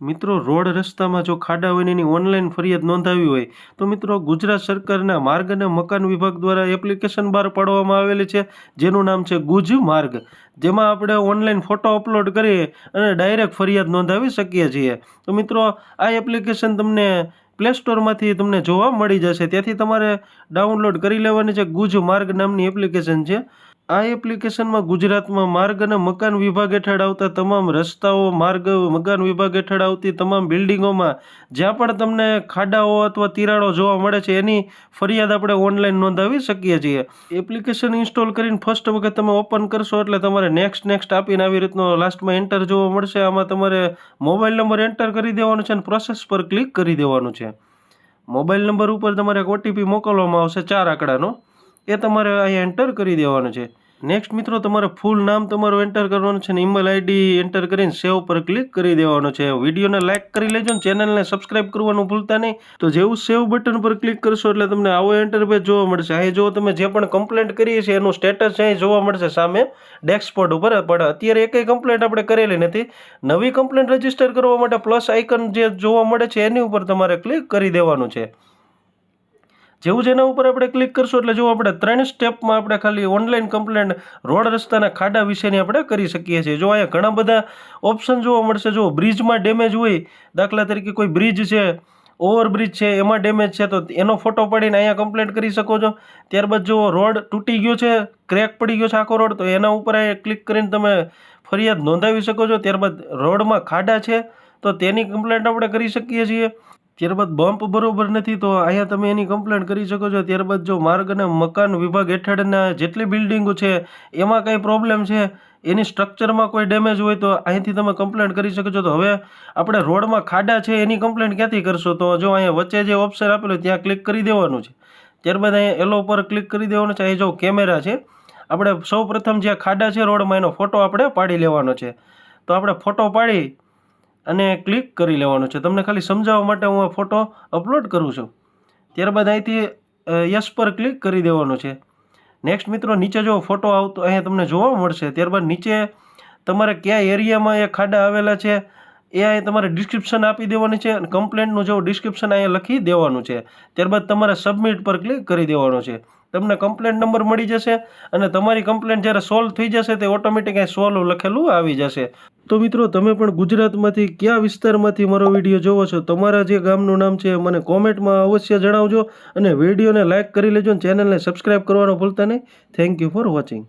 મિત્રો, રોડ રસ્તામાં જો ખાડા હોય એની ઓનલાઈન ફરિયાદ નોંધાવી હોય, તો મિત્રો ગુજરાત સરકારના માર્ગ અને મકાન વિભાગ દ્વારા એપ્લિકેશન બહાર પાડવામાં આવેલી છે. જેનું નામ છે ગુજ માર્ગ. જેમાં આપણે ઓનલાઈન ફોટો અપલોડ કરીએ અને ડાયરેક્ટ ફરિયાદ નોંધાવી શકીએ છીએ. તો મિત્રો, આ એપ્લિકેશન તમને પ્લે સ્ટોરમાંથી તમને જોવા મળી જશે. ત્યાંથી તમારે ડાઉનલોડ કરી લેવાની છે ગુજ માર્ગ નામની એપ્લિકેશન છે. આ એપ્લિકેશનમાં ગુજરાતમાં માર્ગ અને મકાન વિભાગ હેઠળ આવતા તમામ રસ્તાઓ, માર્ગ, મકાન વિભાગ હેઠળ આવતી તમામ બિલ્ડિંગોમાં જ્યાં પણ તમને ખાડાઓ અથવા તિરાડો જોવા મળે છે, એની ફરિયાદ આપણે ઓનલાઈન નોંધાવી શકીએ છીએ. એપ્લિકેશન ઇન્સ્ટોલ કરીને ફર્સ્ટ વખત તમે ઓપન કરશો એટલે તમારે નેક્સ્ટ નેક્સ્ટ આપીને આવી રીતનો લાસ્ટમાં એન્ટર જોવા મળશે. આમાં તમારે મોબાઈલ નંબર એન્ટર કરી દેવાનો છે અને પ્રોસેસ પર ક્લિક કરી દેવાનું છે. મોબાઈલ નંબર ઉપર તમારે એક ઓટીપી મોકલવામાં આવશે, ચાર આંકડાનો. એ તમારે અહીંયા એન્ટર કરી દેવાનું છે. નેક્સ્ટ મિત્રો, તમારે ફૂલ નામ તમારું એન્ટર કરવાનું છે ને ઈમેલ આઈડી એન્ટર કરીને સેવ પર ક્લિક કરી દેવાનું છે. વિડીયોને લાઇક કરી લેજો ને ચેનલને સબસ્ક્રાઇબ કરવાનું ભૂલતા નહીં. તો જેવું સેવ બટન પર ક્લિક કરશો એટલે તમને આવો એન્ટરપેજ જોવા મળશે. અહીં જો તમે જે પણ કમ્પ્લેન્ટ કરીએ છીએ, એનું સ્ટેટસ અહીં જોવા મળશે સામે ડેસ્કબોર્ડ ઉપર. પણ અત્યારે એકેય કમ્પ્લેન્ટ આપણે કરેલી નથી. નવી કમ્પ્લેન્ટ રજિસ્ટર કરવા માટે પ્લસ આઇકન જે જોવા મળે છે, એની ઉપર તમારે ક્લિક કરી દેવાનું છે. જેવું જ એના ઉપર આપણે ક્લિક કરશું, એટલે જો આપણે ત્રણ સ્ટેપમાં આપણે ખાલી ઓનલાઈન કમ્પ્લેન રોડ રસ્તાના ખાડા વિશેની આપણે કરી શકીએ છીએ. જો અહીંયા ઘણા બધા ઓપ્શન જોવા મળશે જો બ્રિજમાં ડેમેજ હોય, દાખલા તરીકે કોઈ બ્રિજ છે ઓવરબ્રિજ છે, એમાં ડેમેજ છે, તો એનો ફોટો પાડીને અહીંયા કમ્પ્લેન કરી શકો છો. ત્યારબાદ જો રોડ તૂટી ગયો છે ક્રેક પડી ગયો છે આખો રોડ, તો એના ઉપર ક્લિક કરીને તમે ફરિયાદ નોંધાવી શકો છો. ત્યારબાદ રોડમાં ખાડા છે, તો તેની કમ્પ્લેન્ટ આપણે કરી શકીએ છીએ. ત્યારબાદ બમ્પ બરોબર નથી, તો અહીંયા તમે એની કમ્પ્લેન કરી શકો છો. ત્યારબાદ જો માર્ગ અને મકાન વિભાગ હેઠળના જેટલી બિલ્ડિંગો છે, એમાં કંઈ પ્રોબ્લેમ છે? એની સ્ટ્રક્ચરમાં કોઈ ડેમેજ હોય તો અહીંથી તમે કમ્પ્લેન કરી શકો છો. તો હવે આપણે રોડમાં ખાડા છે, એની કમ્પ્લેન ક્યાંથી કરશો? તો જો અહીંયા વચ્ચે જે ઓપ્શન આપેલું ત્યાં ક્લિક કરી દેવાનું છે. ત્યારબાદ અહીંયા એલો પર ક્લિક કરી દેવાનું છે. અહીં જો કેમેરા છે, આપણે સૌ પ્રથમ જ્યાં ખાડા છે, રોડમાં એનો ફોટો આપણે પાડી લેવાનો છે. તો આપણે ફોટો પાડી અને ક્લિક કરી લેવાનું છે. તમને ખાલી સમજાવવા માટે હું આ ફોટો અપલોડ કરું છું. ત્યારબાદ અહીંથી યસ પર ક્લિક કરી દેવાનું છે. નેક્સ્ટ મિત્રો, નીચે જો ફોટો આવતો અહીંયા તમને જોવા મળશે. ત્યારબાદ નીચે તમારે કયા એરિયામાં એ ખાડા આવેલા છે, એ અહીંયા તમારે ડિસ્ક્રિપ્શન આપી દેવાની છે અને કમ્પ્લેન્ટનું જો ડિસ્ક્રિપ્શન અહીંયા લખી દેવાનું છે. ત્યારબાદ તમારે સબમિટ પર ક્લિક કરી દેવાનું છે. તમને કમ્પ્લેન્ટ નંબર મળી જશે અને તમારી કમ્પ્લેન્ટ જ્યારે સોલ્વ થઈ જશે તે ઓટોમેટિક અહીં સોલ્વ લખેલું આવી જશે. તો મિત્રો, તમે પણ ગુજરાતમાંથી કયા વિસ્તારમાંથી મારો વીડિયો જોવો છો તમારા જે ગામનું નામ છે મને કોમેન્ટમાં અવશ્ય જણાવજો અને વિડીયોને લાઇક કરી લેજો અને ચેનલને સબસ્ક્રાઈબ કરવાનું ભૂલતા નહીં. Thank you for watching